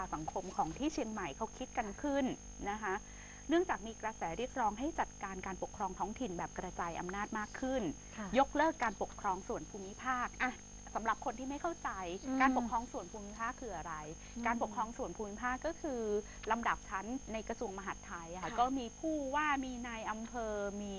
าสังคมของที่เชียงใหม่เขาคิดกันขึ้นนะคะ เนื่องจากมีกระแสเรียกร้องให้จัดการการปกครองท้องถิ่นแบบกระจายอำนาจมากขึ้นค่ะยกเลิกการปกครองส่วนภูมิภาคอะสำหรับคนที่ไม่เข้าใจอืมการปกครองส่วนภูมิภาคคืออะไรอืมการปกครองส่วนภูมิภาคก็คือลำดับชั้นในกระทรวงมหาดไทยอะค่ะค่ะก็มีผู้ว่ามีนายอำเภอมี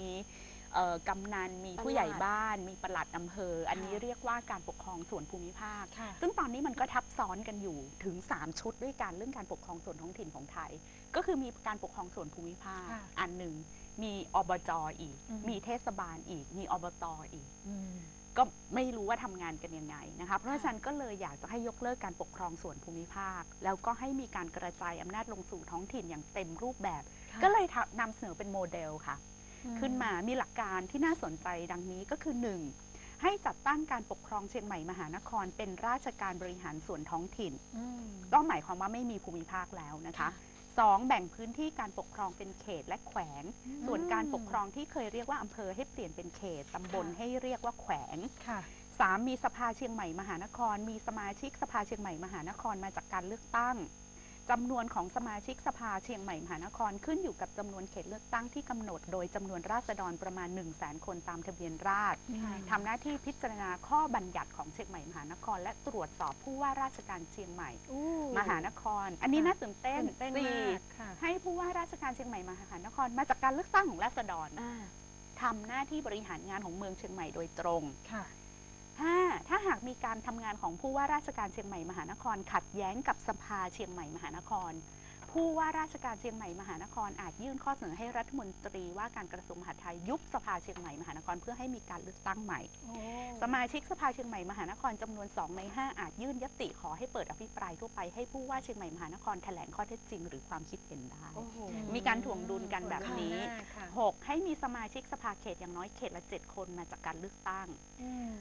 เอ่อกำนันมีผู้ใหญ่บ้าน มีปลัดอำเภอ อันนี้ค่ะเรียกว่าการปกครองส่วนภูมิภาค ค่ะ ซึ่งตอนนี้มันก็ทับซ้อนกันอยู่ถึง 3 ชุดด้วยกันเรื่องการปกครองส่วนท้องถิ่นของไทย ก็คือมีการปกครองส่วนภูมิภาค ค่ะอันหนึ่งมีอบจอีก อืม มีเทศบาลอีก มีอบตอีก อืม ก็ไม่รู้ว่าทำงานกันยังไงนะคะ เพราะฉะนั้นก็เลยอยากจะให้ยกเลิกการปกครองส่วนภูมิภาค แล้วก็ให้มีการกระจายอำนาจลงสู่ท้องถิ่นอย่างเต็มรูปแบบ ค่ะ ก็เลยทำนำเสนอเป็นโมเดลค่ะอื ขึ้นมามีหลักการที่น่าสนใจดังนี้ก็คือ 1. ให้จัดตั้งการปกครองเชียงใหม่มหานคร เป็นราชการบริหารส่วนท้องถิ่นอืมก็หมายความว่าไม่มีภูมิภาคแล้วนะคะ 2. แบ่งพื้นที่การปกครองเป็นเขตและแขวง ส่วนการปกครองที่เคยเรียกว่าอำเภอให้เปลี่ยนเป็นเขตตำบลค่ะให้เรียกว่าแขวงค่ะ 3. มีสภาเชียงใหม่มหานคร มีสมาชิกสภาเชียงใหม่มหานครมาจากการเลือกตั้ง จำนวนของสมาชิกสภาเชียงใหม่มหานครขึ้นอยู่กับจำนวนเขตเลือกตั้งที่กำหนด โดยจำนวนราษฎรประมาณ 1 0 0 0 0แสนคนตามทะเบียนราษฎรค่ะทำหน้าที่พิจารณาข้อบัญญัติของเชียงใหม่มหานคร และตรวจสอบผู้ว่าราชการเชียงใหม่อู้มหานคร อันนี้ค่ะน่าตื่นเต้นตื่นเต้นสี่มากค่ะให้ผู้ว่าราชการเชียงใหม่มหานคร มาจากการเลือกตั้งของราษฎรอ่าทำหน้าที่บริหารงานของเมืองเชียงใหม่โดยตรงค่ะ 5. ถ้าหากมีการทำงานของผู้ว่าราชการเชียงใหม่มหานคร ขัดแย้งกับสภาเชียงใหม่มหานคร ผู้ว่าราชการเชียงใหม่มหานคร อาจยื่นข้อเสนอให้รัฐมนตรีว่าการกระทรวงมหาดไทยยุบสภาเชียงใหม่มหานครเพื่อให้มีการเลือกตั้งใหม่ สมาชิกสภาเชียงใหม่มหานครจำนวน2ใน5อาจยื่นยติขอให้เปิดอภิปรายทั่วไปให้ผู้ว่าเชียงใหม่มหานครแถลงข้อเท็จจริง หรือความคิดเห็นได้โอ้โหมีการถ่วงดุลกันแบบนี้มากค่ะ 6. ให้มีสมาชิกสภาเขตอย่างน้อยเขตละ 7 คนมาจากการเลือกตั้งอืม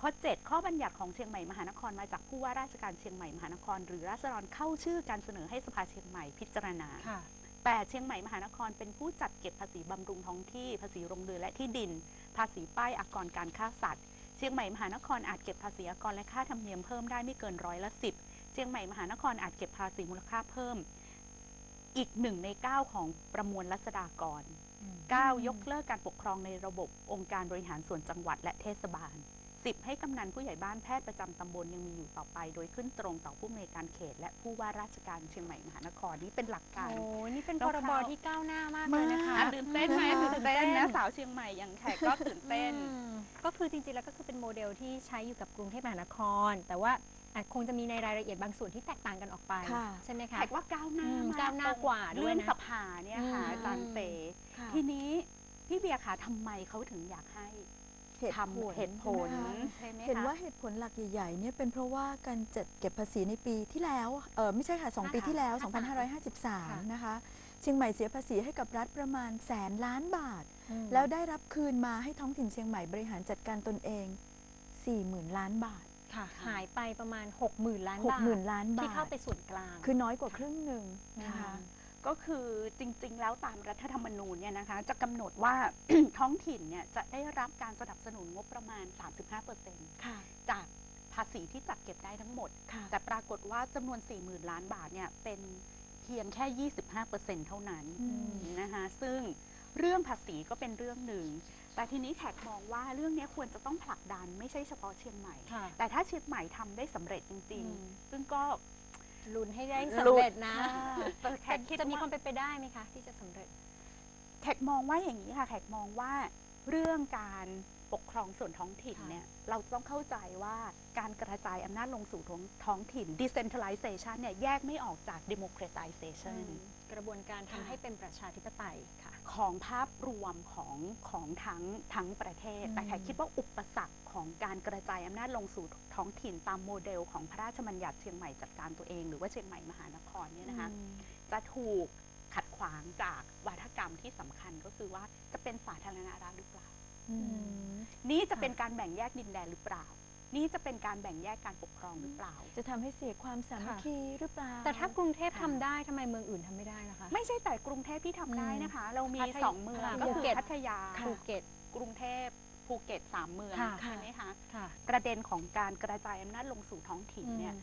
ข้อ 7 ข้อบัญญัติของเชียงใหม่มหานครมาจากผู้ว่าราชการเชียงใหม่มหานคร หรือราษฎรเข้าชื่อการเสนอให้สภาเชียงใหม่พิจารณาค่ะ8เชียงใหม่มหานครเป็นผู้จัดเก็บภาษีบำรุงท้องที่ ภาษีโรงเรือนและที่ดิน ภาษีป้ายอากรการฆ่าสัตว์ เชียงใหม่มหานครอาจเก็บภาษีอากรและค่าธรรมเนียมเพิ่มได้ไม่เกินร้อยละสิบเชียงใหม่มหานครอาจเก็บภาษีมูลค่าเพิ่ม อีกหนึ่งในเก้าของประมวลรัษฎากร 9 ยกเลิกการปกครองในระบบองค์การบริหารส่วนจังหวัดและเทศบาล 10 ให้กำนันผู้ใหญ่บ้านแพทย์ประจำตำบลยังมีอยู่ต่อไป โดยขึ้นตรงต่อผู้อำนวยการเขต และผู้ว่าราชการเชียงใหม่มหานครนี่เป็นหลักการ โอ้นี่เป็นแล้พวรบเขาที่ก้าวหน้ามากเลยนะคะอะตื่นเต้นไหมตื่ตื่นนเต้เต้นนนะสาวเชียงใหม่อย่างแขกก็ตื่นเต้นอืมก็คือจริงๆแล้วก็คือเป็นโมเดลที่ใช้อยู่กับกรุงเทพมหานคร แต่ว่าอาจคงจะมีในรายละเอียดบางส่วนที่แตกต่างกันออกไปค่ะใช่ไหมแขคะกว่าก้าวหน้าอืมมากก้าวหน้ากว่าด้วยนะเรื่องสภาเนี่ยค่ะอืมอาจารย์เตค่ะทีนี้พี่เบียร์คะทำไมเขาถึงอยากให้ เหตุทำผลเหตุผลใช่ไหมคะ ใช่ไหมคะ เห็นว่าเหตุผลหลักใหญ่ๆเนี่ยเป็นเพราะว่าการจัดเก็บภาษีในปีที่แล้วเออไม่ใช่ค่ะ2ปีที่แล้ว 2553 นะคะ เชียงใหม่เสียภาษีให้กับรัฐประมาณแสนล้านบาท อืม แล้วได้รับคืนมาให้ท้องถิ่นเชียงใหม่บริหารจัดการตนเอง 40,000 ล้านบาท ค่ะ หายไปประมาณ 60,000 ล้านบาท 60,000 ล้านบาท ที่เข้าไปส่วนกลาง คือน้อยกว่าครึ่งหนึ่งนะคะ ก็คือจริงๆ แล้วตามรัฐธรรมนูญเนี่ยนะคะจะกำหนดว่า ท้องถิ่นเนี่ยจะได้รับการสนับสนุนงบประมาณ 35%ค่ะ จากภาษีที่จัดเก็บได้ทั้งหมด ค่ะ แต่ปรากฏว่าจำนวน 40,000 ล้านบาทเนี่ยเป็นเพียงแค่ 25%เท่านั้นอืม นะคะซึ่งเรื่องภาษีก็เป็นเรื่องหนึ่ง แต่ทีนี้แขกมองว่าเรื่องนี้ควรจะต้องผลักดันไม่ใช่เฉพาะเชียงใหม่ ค่ะ แต่ถ้าเชียงใหม่ทำได้สำเร็จจริง อืม ๆ ซึ่งก็ ลุ้นให้ได้สำเร็จนะแต่แขแต่กคิดจะมีคว่าวามเป็นไปได้ไหมคะ ที่จะสำเร็จ แขกมองว่าอย่างนี้ค่ะ แขกมองว่าเรื่องการปกครองส่วนท้องถิ่นค่ะเนี่ยเราต้องเข้าใจว่าการกระจายอำนาจลงสู่ท้องท้องถิ่น decentralization เนี่ยแยกไม่ออกจาก democratization กระบวนการทำให้เป็นประชาธิปไตยค่ะ ของภาพรวมของของทั้งทั้งประเทศอืมแต่แขกคิดว่าอุปสรรคของการกระจายอำนาจลงสู่ท้องถิ่นตามโมเดลของพระราชบัญญัติเชียงใหม่จัดการตัวเอง หรือว่าเชียงใหม่มหานครเนี่ยนะคะจะถูกขัดขวางจากวัฒกรรมที่สำคัญก็คือว่าจะเป็นสาธารณรัฐหรือเปล่าอืมนี่จะเป็นการแบ่งแยกดินแดนหรือเปล่า นี่จะเป็นการแบ่งแยกการปกครองหรือเปล่า จะทำให้เสียความสามัคคีหรือเปล่า แต่ถ้ากรุงเทพค่ะทำได้ทำไมเมืองอื่นทำไม่ได้ล่ะคะ ไม่ใช่แต่กรุงเทพที่ทำได้นะคะ เรามีพัทยาสองเมืองค่ะก็ภูคือเก็ต พัทยาภูเก็ต กรุงเทพภูเก็ตสามเมืองค่ะ ใช่ไหมคะค่ะ ประเด็นของการกระจายอำนาจลงสู่ท้องถิ่นเนี่ย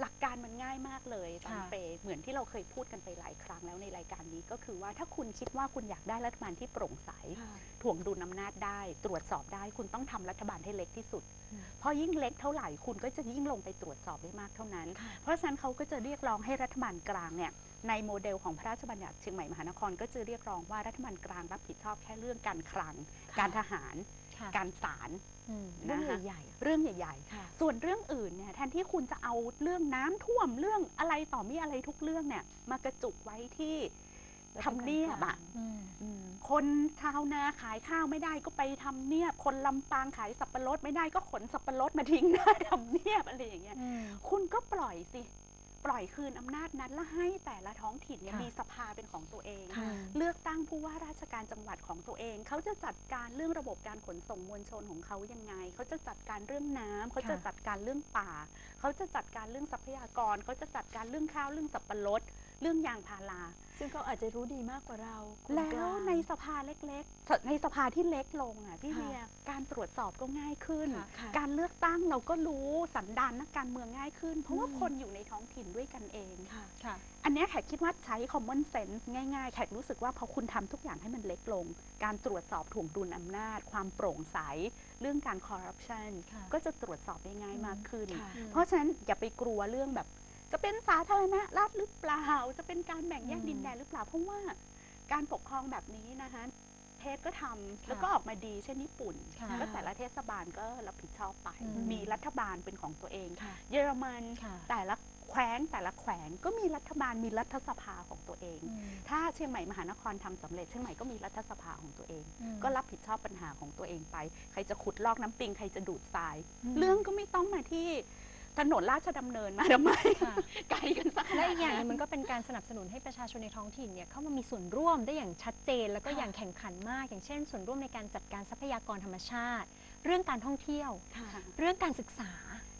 หลักการมันง่ายมากเลยอาจารย์ค่ะเปเหมือนที่เราเคยพูดกันไปหลายครั้งแล้วในรายการนี้ก็คือว่าถ้าคุณคิดว่าคุณอยากได้รัฐบาลที่โปร่งใสถ่วงดุลอำนาจได้ ตรวจสอบได้ คุณต้องทำรัฐบาลให้เล็กที่สุดอืมเพราะยิ่งเล็กเท่าไหร่คุณก็จะยิ่งลงไปตรวจสอบได้มากเท่านั้นค่ะเพราะฉะนั้นเขาก็จะเรียกร้องให้รัฐบาลกลางเนี่ยในโมเดลของพระราชบัญญัติเชียงใหม่มหานครก็จะเรียกร้องว่ารัฐบาลกลางรับผิดชอบแค่เรื่องการคลัง การทหาร ค่ะการศาลอืมเรื่องนะคะใหญ่เรื่องใหญ่ๆๆค่ะส่วนเรื่องอื่นเนี่ยแทนที่คุณจะเอาเรื่องน้ำท่วมเรื่องอะไรต่อมีอะไรทุกเรื่องเนี่ยมากระจุกไว้ที่ทำเนียบอะ อืม อืม คนชาวนาขายข้าวไม่ได้ก็ไปทำเนียบ คนลำปางขายสับปะรดไม่ได้ก็ขนสับปะรดมาทิ้งหน้าทำเนียบอะไรอย่างเงี้ย อืม คุณก็ปล่อยสิ ปล่อยคืนอำนาจนั้นแล้วให้แต่ละท้องถิ่นเนี่ยค่ะมีสภาเป็นของตัวเอง ค่ะ เลือกตั้งผู้ว่าราชการจังหวัดของตัวเอง เขาจะจัดการเรื่องระบบการขนส่งมวลชนของเขายังไง เขาจะจัดการเรื่องน้ำเขาจะจัดการเรื่องป่า เขาจะจัดการเรื่องทรัพยากร เขาจะจัดการเรื่องข้าวเรื่องสับปะรด เรื่องยางพารา ซึ่งเขาอาจจะรู้ดีมากกว่าเราคนแล้กาวงในสภาเล็กๆ ในสภาที่เล็กลงอะพี่ค่ะเวียการตรวจสอบก็ง่ายขึ้น ค่ะค่ะการเลือกตั้งเราก็รู้สันดานนักการเมืองง่ายขึ้น เพราะว่าอืม คนอยู่ในท้องถิ่นด้วยกันเอง ค่ะ ค่ะ อันเนี้ยแขกคิดว่าใช้ common sense ง่ายๆ แขกรู้สึกว่าพอคุณทำทุกอย่างให้มันเล็กลง การตรวจสอบถ่วงดุลอำนาจ ความโปร่งใส เรื่องการ corruption ค่ะก็จะตรวจสอบได้ง่ายมากขึ้น ค่ะ เพราะฉะนั้นอย่าไปกลัวเรื่องแบบ จะเป็นสาธารณรัฐหรือเปล่า จะเป็นการแบ่งแยกอืมดินแดนหรือเปล่า เพราะว่าการปกครองแบบนี้นะคะเทศก็ทำค่ะแล้วก็ออกมาดีเช่นญี่ปุ่นค่ะก็แต่ละเทศบาลก็รับผิดชอบไปอืมมีรัฐบาลเป็นของตัวเองค่ะเยอรมันค่ะแต่ละแขวงแต่ละแขวงก็มีรัฐบาลมีรัฐสภาของตัวเองอืมถ้าเชียงใหม่มหานครทำสำเร็จเชียงใหม่ก็มีรัฐสภาของตัวเองอืมก็รับผิดชอบปัญหาของตัวเองไป ใครจะขุดลอกน้ำปิงใครจะดูดทรายอืมเรื่องก็ไม่ต้องมาที่ ถนนราชดำเนินมาทำไมค่ะ ไกลกันสักขและนาดอีกอย่างหนั้นึนงมันก็เป็นการสนับสนุนให้ประชาชนในท้องถิ่นเนี่ยเข้ามามีส่วนร่วมได้อย่างชัดเจน แล้วก็ค่ะอย่างแข่งขันมาก อย่างเช่น ส่วนร่วมในการจัดการทรัพยากรธรรมชาติ เรื่องการท่องเที่ยว ค่ะ เรื่องการศึกษา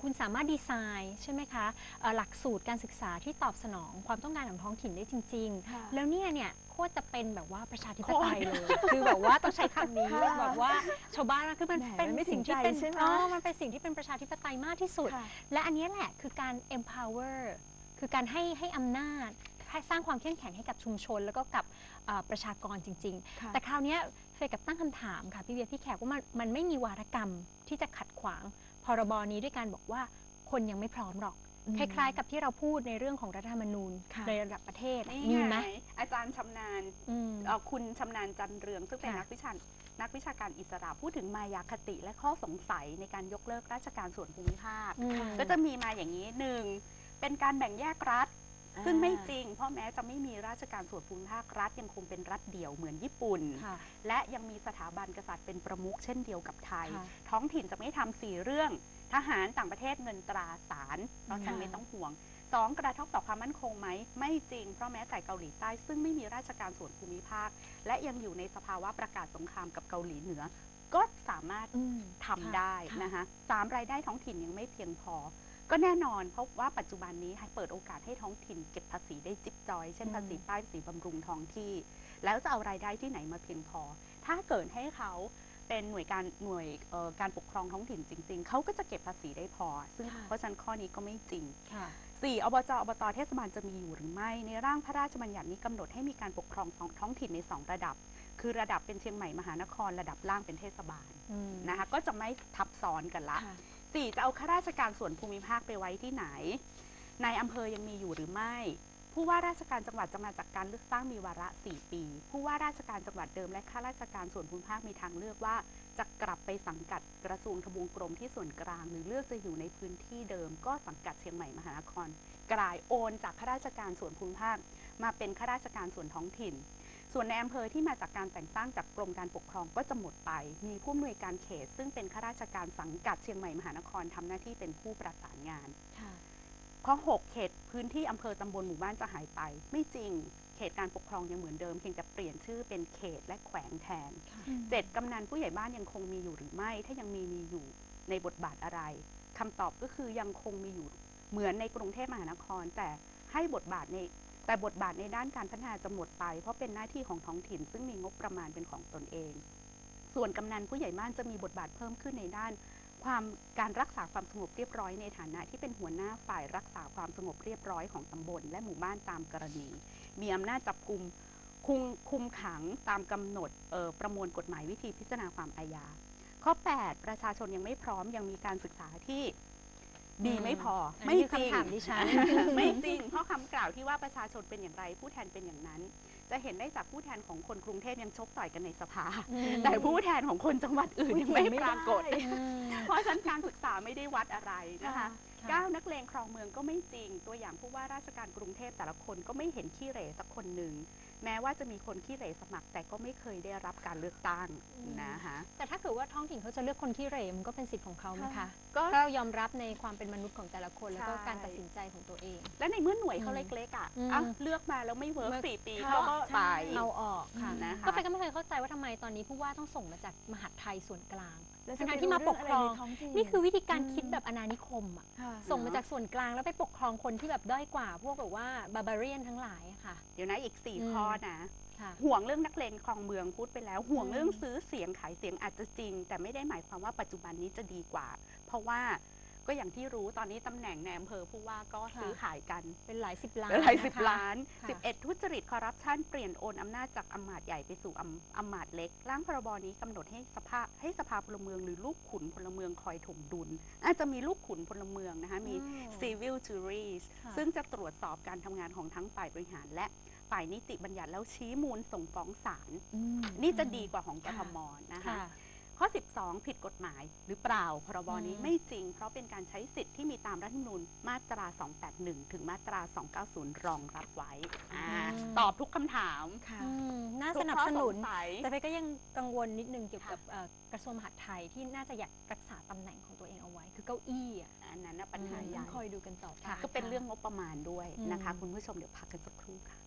คุณสามารถดีไซน์ใช่ไหมคะเอ่อหลักสูตรการศึกษาที่ตอบสนองความต้องการของท้องถิ่นได้จริงค่ะๆแล้วเนี่ยเนี่ยโคตรจะเป็นแบบว่าประชาธิปไตยโคตรเลยคือแบบว่าต้องใช้คำนี้ค่ะแบบว่าชาวบ้านนะคือมันแหมเป็นมันไม่สิ่งที่เป็นถึงใจใช่ไหมเออมันเป็นสิ่งที่เป็นประชาธิปไตยมากที่สุดค่ะและอันเนี้ยแหละคือการ empower คือการให้ให้อำนาจให้สร้างความเข้มแข็งให้กับชุมชน แล้วก็กับเอ่อประชากรจริงค่ะๆแต่คราวเนี้ยเฟยกับตั้งคำถามค่ะพี่เวียพี่แขกว่ามันมันไม่มีวาทกรรมที่จะขัดขวาง พรบนี้ด้วยการบอกว่าคนยังไม่พร้อมหรอกอืมคล้ายๆ กับที่เราพูดในเรื่องของรัฐธรรมนูญค่ะในระดับประเทศอะนี่มีไหมไงอาจารย์ชำนาญอืมเอ่อคุณชำนาญจันเรือง ซึ่งเป็นค่ะนักวิชานักวิชาการอิสระพูดถึงมายาคติและข้อสงสัยในการยกเลิกราชการส่วนภูมิภาคอืมก็จะมีมาอย่างนี้หนึ่งเป็นการแบ่งแยกรัฐอ่า ซึ่งไม่จริง เพราะแม้จะไม่มีราชการส่วนภูมิภาครัฐยังคงเป็นรัฐเดี่ยวเหมือนญี่ปุ่นค่ะและยังมีสถาบันกษัตริย์เป็นประมุขเช่นเดียวกับไทยค่ะท้องถิ่นจะไม่ทำสี่เรื่อง ทหารต่างประเทศเงินตราสารเพราะฉะนันค่ะไม่ต้องห่วงสองกระทบต่อความมั่นคงไหม ไม่จริง เพราะแม้แต่เกาหลีใต้ ซึ่งไม่มีราชการส่วนภูมิภาค และยังอยู่ในสภาวะประกาศสงครามกับเกาหลีเหนือ ก็สามารถอืมทำได้ค่ะนะคะสามรายได้ท้องถิ่นยังไม่เพียงพอ ก็แน่นอนเพราะว่าปัจจุบันนี้ให้เปิดโอกาสให้ท้องถิ่นเก็บภาษีได้จิ๊บจอย เช่นอืมภาษีป้ายภาษีบำรุงท้องที่ แล้วจะเอารายได้ที่ไหนมาเพียงพอ ถ้าเกิดให้เขาเป็นหน่วยการหน่วยเอ่อการปกครองท้องถิ่นจริง ๆ เขาก็จะเก็บภาษีได้พอ ซึ่งค่ะเพราะฉะนั้นข้อนี้ก็ไม่จริงค่ะ4อบจอบตเทศบาลจะมีอยู่หรือไม่ ในร่างพระราชบัญญัตินี้กำหนดให้มีการปกครองท้องถิ่นใน 2 ระดับ คือระดับเป็นเชียงใหม่มหานคร ระดับล่างเป็นเทศบาลอืมนะคะก็จะไม่ทับซ้อนกันละค่ะ 4 จะเอาข้าราชการส่วนภูมิภาคไปไว้ที่ไหน ในอำเภอยังมีอยู่หรือไม่ ผู้ว่าราชการจังหวัดจะมาจากการเลือกตั้งมีวาระ 4 ปี ผู้ว่าราชการจังหวัดเดิมและข้าราชการส่วนภูมิภาคมีทางเลือกว่า จะกลับไปสังกัดกระทรวงทบวงกรมที่ส่วนกลาง หรือเลือกจะอยู่ในพื้นที่เดิม ก็สังกัดเชียงใหม่มหานคร กลายโอนจากข้าราชการส่วนภูมิภาค มาเป็นข้าราชการส่วนท้องถิ่น ส่วนในอำเภอที่มาจากการแต่งตั้งจากกรมการปกครองก็จะหมดไป มีผู้อำนวยการเขต ซึ่งเป็นข้าราชการสังกัดเชียงใหม่มหานครทำหน้าที่เป็นผู้ประสานงานค่ะข้อ6เขตพื้นที่อำเภอตำบลหมู่บ้านจะหายไป ไม่จริงเขตการปกครองยังเหมือนเดิมเพียงแต่เปลี่ยนชื่อเป็นเขตและแขวงแทนเจ็ดกำนันผู้ใหญ่บ้านยังคงมีอยู่หรือไม่ ถ้ายังมีมีอยู่ในบทบาทอะไรคำตอบก็คือยังคงมีอยู่เหมือนในกรุงเทพมหานคร แต่ให้บทบาทใน แต่บทบาทในด้านการพัฒนาจะหมดไป เพราะเป็นหน้าที่ของท้องถิ่น ซึ่งมีงบประมาณเป็นของตนเอง ส่วนกำนันผู้ใหญ่บ้านจะมีบทบาทเพิ่มขึ้นในด้าน ความการรักษาความสงบเรียบร้อยในฐานะที่เป็นหัวหน้าฝ่ายรักษาความสงบเรียบร้อยของตำบล และหมู่บ้านตามกรณี มีอำนาจจับกุมคุมคุมขังตามกำหนดออประมวลกฎหมายวิธีพิจารณาความอาญาข้อ 8 ประชาชนยังไม่พร้อมยังมีการศึกษาที่ ดีไม่พออันไม่นี้จริงคือคำถามดิฉัน ไม่จริง เพราะคำกล่าวที่ว่าประชาชนเป็นอย่างไร ผู้แทนเป็นอย่างนั้น จะเห็นได้จากผู้แทนของคนกรุงเทพยังชกต่อยกันในสภา แต่ผู้แทนของคนจังหวัดอื่นยังไม่ปรากฏ เพราะฉะนั้นการศึกษาไม่ได้วัดอะไรนะคะค่ะก้าวนักเลงครองเมืองก็ไม่จริง ตัวอย่างผู้ว่าราชการกรุงเทพแต่ละคนก็ไม่เห็นขี้เหร่สักคนหนึ่ง แม้ว่าจะมีคนขี้เหร่สมัคร แต่ก็ไม่เคยได้รับการเลือกตั้งอืมนะคะแต่ถ้าเกิดว่าท้องถิ่นเขาจะเลือกคนที่เหรมันก็เป็นสิทธิ์ของเขาไหมคะก็ถ้าเรายอมรับในความเป็นมนุษย์ของแต่ละคนแล้วก็ใช่การตัดสินใจของตัวเอง และในเมื่อหน่วยเขาอืมเล็กๆอะอืมอะเลือกมาแล้วไม่เวิร์กไม่สี่ปีค่ะเขาก็ใช่ไปเอาออกค่ะนะคะก็เฟยก็ไม่เคยเข้าใจว่าทำไมตอนนี้ผู้ว่าต้องส่งมาจากมหาดไทยส่วนกลาง แล้วจะทั้งๆไปที่มาปกครองเะไในท้ถิ่นี่คือวิธีการอืมคิดแบบอนานิคมอะค่ะส่งมาจากส่วนกลางแล้วไปปกครองคนที่แบบด้อยกว่าพวกแบบว่าบาบาเรียนทั้งหลายอะค่ะ เดี๋ยวนะอีกสี่อืมข้อนะ ค่ะ ห่วงเรื่องนักเลงครองเมืองพูดไปแล้ว ห่วงอืมเรื่องซื้อเสียงขายเสียงอาจจะจริง แต่ไม่ได้หมายความว่าปัจจุบันนี้จะดีกว่า เพราะว่า ก็อย่างที่รู้ตอนนี้ตำแหน่งในอำเภอผู้ว่าก็ซื้อขายกัน เป็นหลายสิบล้านหลายสิบนะคะล้านค่ะ11 ทุจริตคอร์รัปชันเปลี่ยนโอนอำนาจจากอำมาตย์ใหญ่ไปสู่อำอำมาตย์เล็ก ร่างพรบนี้กำหนดให้สภาให้สภาพลเมืองหรือลูกขุนพลเมืองคอยถมดุล อาจจะมีลูกขุนพลเมืองนะคะมีอ๋อ civil juries ค่ะซึ่งจะตรวจสอบการทำงานของทั้งฝ่ายบริหารและฝ่ายนิติบัญญัติแล้วชี้มูลส่งฟ้องศาลอืมนี่จะดีกว่าของกทมนะคะค่ะ ข้อ 12 ผิดกฎหมายหรือเปล่าพรบนี้อืมไม่จริง เพราะเป็นการใช้สิทธิ์ที่มีตามรัฐธรรมนูญมาตรา 281 ถึงมาตรา 290 รองรับไว้อ่าตอบทุกคำถามค่ะอืมน่าทุสกนับข้อสนุนงสัย แต่เฟยก็ยังกังวลนิดนึงเกี่ยวค่ะกับเอ่อกระทรวงมหาดไทยที่น่าจะอยากรักษาตำแหน่งของตัวเองเอาไว้ คือเก้าอี้อะอันนั้นนะปัญหาอืมใหญ่ต้องคอยดูกันต่อไป ก็เป็นเรื่องงบประมาณด้วยอืมนะคะคุณผู้ชมเดี๋ยวพักกันสักครู่ค่ะ